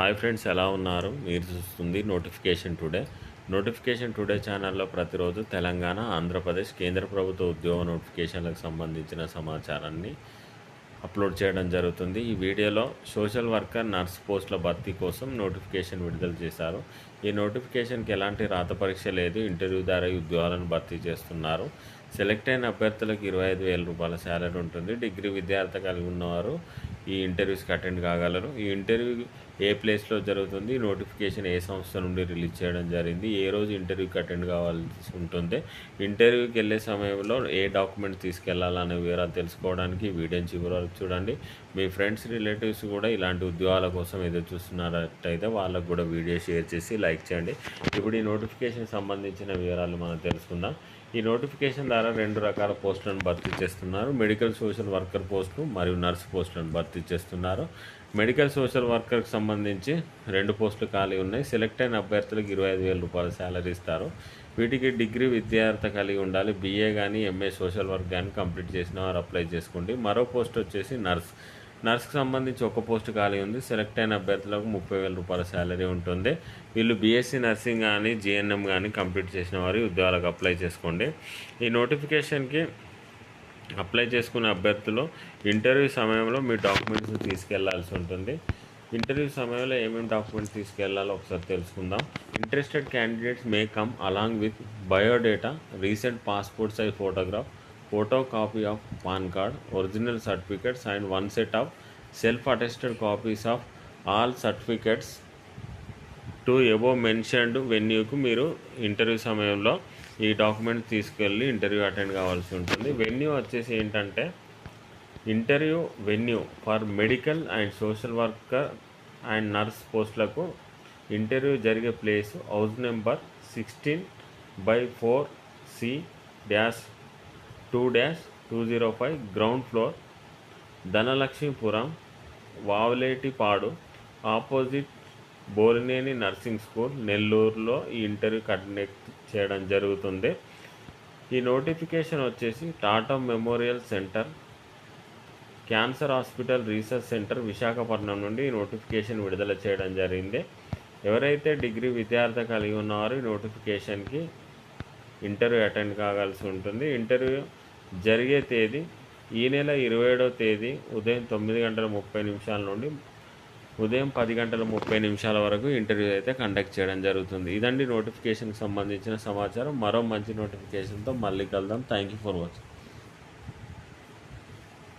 Hi friends ఎలా ఉన్నారు? మీరు చూస్తుంది నోటిఫికేషన్ టుడే. నోటిఫికేషన్ టుడే ఛానల్లో ప్రతిరోజు తెలంగాణ ఆంధ్రప్రదేశ్ కేంద్ర ప్రభుత్వ ఉద్యోగ నోటిఫికేషన్లకు సంబంధించిన సమాచారాన్ని అప్లోడ్ చేయడం జరుగుతుంది. ఈ వీడియోలో సోషల్ వర్కర్ నర్స్ పోస్టుల భర్తీ కోసం నోటిఫికేషన్ విడుదల చేశారు. ఈ నోటిఫికేషన్కి ఎలాంటి రాత పరీక్ష లేదు. ఇంటర్వ్యూ ద్వారా ఉద్యోగాలను భర్తీ చేస్తున్నారు. సెలెక్ట్ అయిన అభ్యర్థులకు ఇరవై ఐదు వేల రూపాయల శాలరీ ఉంటుంది. డిగ్రీ విద్యార్థి కలిగి ఉన్నవారు ఈ ఇంటర్వ్యూస్కి అటెండ్ కాగలరు. ఈ ఇంటర్వ్యూ ఏ ప్లేస్లో జరుగుతుంది నోటిఫికేషన్ ఏ సంస్థ నుండి రిలీజ్ చేయడం జరిగింది ఏ రోజు ఇంటర్వ్యూకి అటెండ్ కావాల్సి ఉంటుంది. ఇంటర్వ్యూకి వెళ్ళే సమయంలో ఏ డాక్యుమెంట్ తీసుకెళ్ళాలనే వివరాలు తెలుసుకోవడానికి వీడియోని చివరి వరకు చూడండి. మీ ఫ్రెండ్స్ రిలేటివ్స్ కూడా ఇలాంటి ఉద్యోగాల కోసం ఎదురు చూస్తున్నారట్టయితే వాళ్ళకు కూడా వీడియో షేర్ చేసి లైక్ చేయండి. ఇప్పుడు ఈ నోటిఫికేషన్ సంబంధించిన వివరాలు మనం తెలుసుకుందాం. ఈ నోటిఫికేషన్ ద్వారా రెండు రకాల పోస్టులను భర్తీ చేస్తున్నారు. మెడికల్ సోషల్ వర్కర్ పోస్టు మరియు నర్స్ పోస్టులను భర్తీ చేస్తున్నారు మెడికల్ సోషల్ వర్కర్కి సంబంధించి రెండు పోస్టులు ఖాళీ ఉన్నాయి. సెలెక్ట్ అయిన అభ్యర్థులకు ఇరవై ఐదు వేల రూపాయల శాలరీ ఇస్తారు. వీటికి డిగ్రీ విద్యార్థి కలిగి ఉండాలి. బీఏ కానీ ఎంఏ సోషల్ వర్క్ కానీ కంప్లీట్ చేసిన వారు అప్లై చేసుకోండి. మరో పోస్ట్ వచ్చేసి నర్స్. నర్స్కి సంబంధించి ఒక పోస్ట్ ఖాళీ ఉంది. సెలెక్ట్ అయిన అభ్యర్థులకు ముప్పై వేల రూపాయల శాలరీ ఉంటుంది. వీళ్ళు బీఎస్సీ నర్సింగ్ కానీ జిఎన్ఎం కానీ కంప్లీట్ చేసిన వారు ఉద్యోగాలకు అప్లై చేసుకోండి. ఈ నోటిఫికేషన్కి అప్లై చేసుకునే అభ్యర్థులు ఇంటర్వ్యూ సమయంలో మీ డాక్యుమెంట్స్ తీసుకెళ్ళాల్సి ఉంటుంది. ఇంటర్వ్యూ సమయంలో ఏమేమి డాక్యుమెంట్స్ తీసుకెళ్ళాలో ఒకసారి తెలుసుకుందాం. Interested candidates may come along with biodata recent passport size photograph photo copy of PAN card original certificates and one set of self attested copies of all certificates to above mentioned వెన్యూకు మీరు interview సమయంలో ఈ document తీసుకెళ్ళి interview attend కావాల్సి ఉంటుంది venue వచ్చేసి ఏంటంటే interview venue for medical and social worker and nurse పోస్టులకు interview జరిగే place house number sixteen by four C dash two dash two zero five ground floor Dhanalakshmipuram Vavaletipadu opposite Bolineni nursing school నెల్లూరులో ఈ interview conduct చేయడం జరుగుతుంది. ఈ notification వచ్చేసి Tata memorial centre cancer hospital research centre Visakhapatnam నుండి ఈ notification విడుదల చేయడం జరిగింది. ఎవరైతే డిగ్రీ విద్యార్థి కలిగి ఉన్నారో ఈ నోటిఫికేషన్కి ఇంటర్వ్యూ అటెండ్ కావాల్సి ఉంటుంది. ఇంటర్వ్యూ జరిగే తేదీ ఈ నెల ఇరవై ఏడవ తేదీ ఉదయం తొమ్మిది గంటల ముప్పై నిమిషాల నుండి ఉదయం పది గంటల ముప్పై నిమిషాల వరకు ఇంటర్వ్యూ అయితే కండక్ట్ చేయడం జరుగుతుంది. ఇదండి నోటిఫికేషన్కి సంబంధించిన సమాచారం. మరో మంచి నోటిఫికేషన్తో మళ్ళీ కలుద్దాం. Thank you for watching.